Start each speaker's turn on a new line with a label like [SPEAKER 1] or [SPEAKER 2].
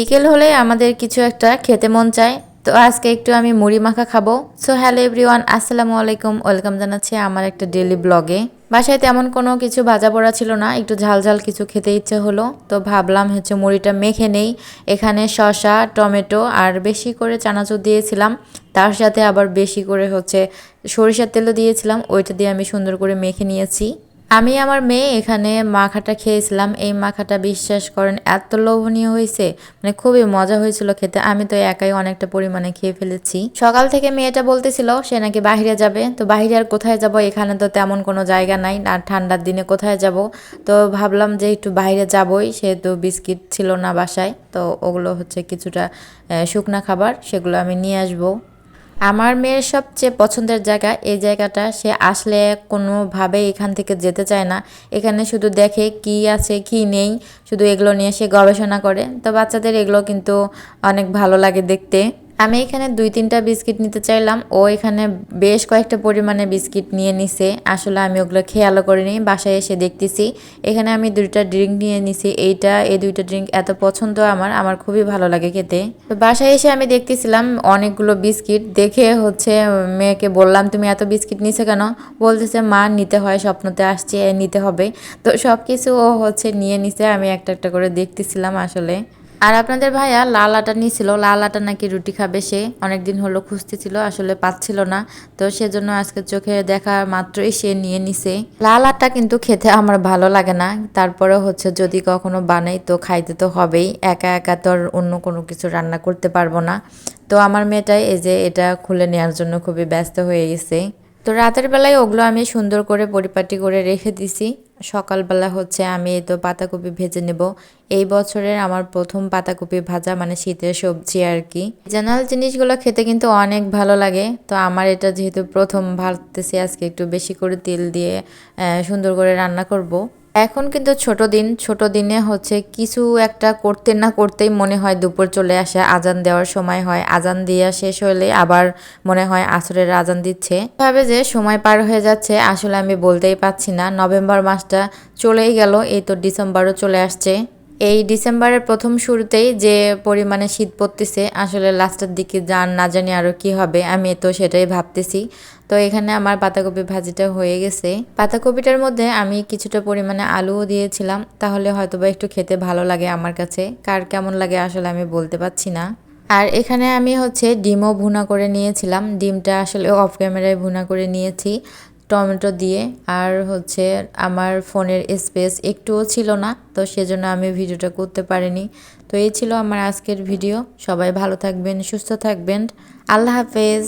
[SPEAKER 1] বিকেল হলে আমাদের কিছু একটা খেতে মন চায়। তো আজকে একটু আমি মুড়ি মাখা খাব। সো হ্যালো এভরিওয়ান আসসালামু আলাইকুম। ওয়েলকাম জানাচ্ছি আমার একটা ডেলি ব্লগে বাসায় তেমন কোনো কিছু ভাজা পড়া ছিল না, একটু ঝাল ঝাল কিছু খেতে ইচ্ছে হলো। তো ভাবলাম হচ্ছে মুড়িটা মেখে নেই। এখানে শসা, টমেটো আর বেশি করে চানাচুর দিয়েছিলাম। তার সাথে আবার বেশি করে হচ্ছে সরিষার তেলও দিয়েছিলাম। ওইটা দিয়ে আমি সুন্দর করে মেখে নিয়েছি। আমি আমার মেয়ে এখানে মাখাটা খেয়েছিলাম। এই মাখাটা বিশ্বাস করেন, এত লোভনীয় হয়েছে। মানে খুবই মজা হয়েছিল খেতে। আমি তো একাই অনেকটা পরিমাণে খেয়ে ফেলেছি। সকাল থেকে মেয়েটা বলতেছিল, সে নাকি বাইরে যাবে। তো বাইরে আর কোথায় যাব? এখানে তো তেমন কোনো জায়গা নাই। আর ঠান্ডার দিনে কোথায় যাব? তো ভাবলাম যে একটু বাইরে যাবই। সেহেতু বিস্কিট ছিল না বাসায়। তো ওগুলো হচ্ছে কিছুটা শুকনা খাবার। সেগুলো আমি নিয়ে আসব। আমার মেয়ের সবচেয়ে পছন্দের জায়গা এই জায়গাটা। সে আসলে কোনোভাবে এখান থেকে যেতে চায় না। এখানে শুধু দেখে কি আছে, কি নেই, শুধু এগুলো নিয়ে সে গবেষণা করে। তো বাচ্চাদের এগুলো কিন্তু অনেক ভালো লাগে দেখতে। আমি এখানে দুই, তিনটা বিস্কিট নিতে চাইলাম। ও এখানে বেশ কয়েকটা পরিমাণে বিস্কিট নিয়ে নিছে। আসলে আমি ওগুলো খেয়ালও করিনি, বাসায় এসে দেখতেছি। এখানে আমি দুইটা ড্রিঙ্ক নিয়ে নিছি। এইটা, এই দুইটা ড্রিঙ্ক এত পছন্দ আমার আমার খুবই ভালো লাগে খেতে। তো বাসায় এসে আমি দেখতেছিলাম অনেকগুলো বিস্কিট। দেখে হচ্ছে মেয়েকে বললাম, তুমি এত বিস্কিট নিছে কেন? বলতেছে, মা, নিতে হয়, স্বপ্নতে আসছে, নিতে হবে। তো সব কিছু ও হচ্ছে নিয়ে নিছে। আমি একটা একটা করে দেখতেছিলাম আসলে। আর আপনাদের ভাইয়া লাল আটা নিয়েছিল। লাল আটা নাকি রুটি খাবে সে। অনেকদিন হলো খুঁজতেছিল আসলে পাচ্ছিল না। তো সেজন্য আজকে চোখে দেখা মাত্রই সে নিয়ে নিছে। লাল আটা কিন্তু খেতে আমার ভালো লাগে না। তারপরে হচ্ছে যদি কখনো বানাই তো খাইতে তো হবেই। একা একা তো আর অন্য কোনো কিছু রান্না করতে পারব না। তো আমার মেয়েটাই এই যে এটা খুলে নেওয়ার জন্য খুবই ব্যস্ত হয়ে গেছে। তো রাতের বেলায় ওগুলো আমি সুন্দর করে পরিপাটি করে রেখে দিছি। সকালবেলা হচ্ছে আমি তো পাতাকপি ভেজে নেব। এই বছরের আমার প্রথম পাতাকপি ভাজা মানে শীতের সবজি আর কি। জেনারেল জিনিসগুলো খেতে কিন্তু অনেক ভালো লাগে। তো আমার এটা যেহেতু প্রথম ভাজতেছি, আজকে একটু বেশি করে তেল দিয়ে সুন্দর করে রান্না করব। এখন কিন্তু ছোট দিন, ছোট দিনে হচ্ছে কিছু একটা করতে না করতেই মনে হয় দুপুর চলে আসে, আজান দেওয়ার সময় হয়। আজান দিয়া শেষ হলে আবার মনে হয় আসরের আজান দিচ্ছে। ভাবে যে সময় পার হয়ে যাচ্ছে, আসলে আমি বলতেই পাচ্ছি না। নভেম্বর মাসটা চলেই গেল, এই তো ডিসেম্বরও চলে আসছে। এই ডিসেম্বরের প্রথম শুরুতেই যে পরিমাণে শীত পড়তেছে, আসলে লাস্টের দিকে যান না জানি আরও কি হবে, আমি তো সেটাই ভাবতেছি। তো এখানে আমার পাতাকপি ভাজিটা হয়ে গেছে। পাতাকপিটার মধ্যে আমি কিছুটা পরিমাণে আলুও দিয়েছিলাম, তাহলে হয়তোবা একটু খেতে ভালো লাগে আমার কাছে। কার কেমন লাগে আসলে আমি বলতে পারছি না। আর এখানে আমি হচ্ছে ডিমও ভুনা করে নিয়েছিলাম, ডিমটা আসলে অফ ক্যামেরায় ভুনা করে নিয়েছি। টমেটো দিয়ে আর হচ্ছে আমার ফোনের স্পেস একটুও ছিল না, তো সেজন্য আমি ভিডিওটা করতে পারিনি। তো এই ছিল আমার আজকের ভিডিও। সবাই ভালো থাকবেন, সুস্থ থাকবেন। আল্লাহ হাফেজ।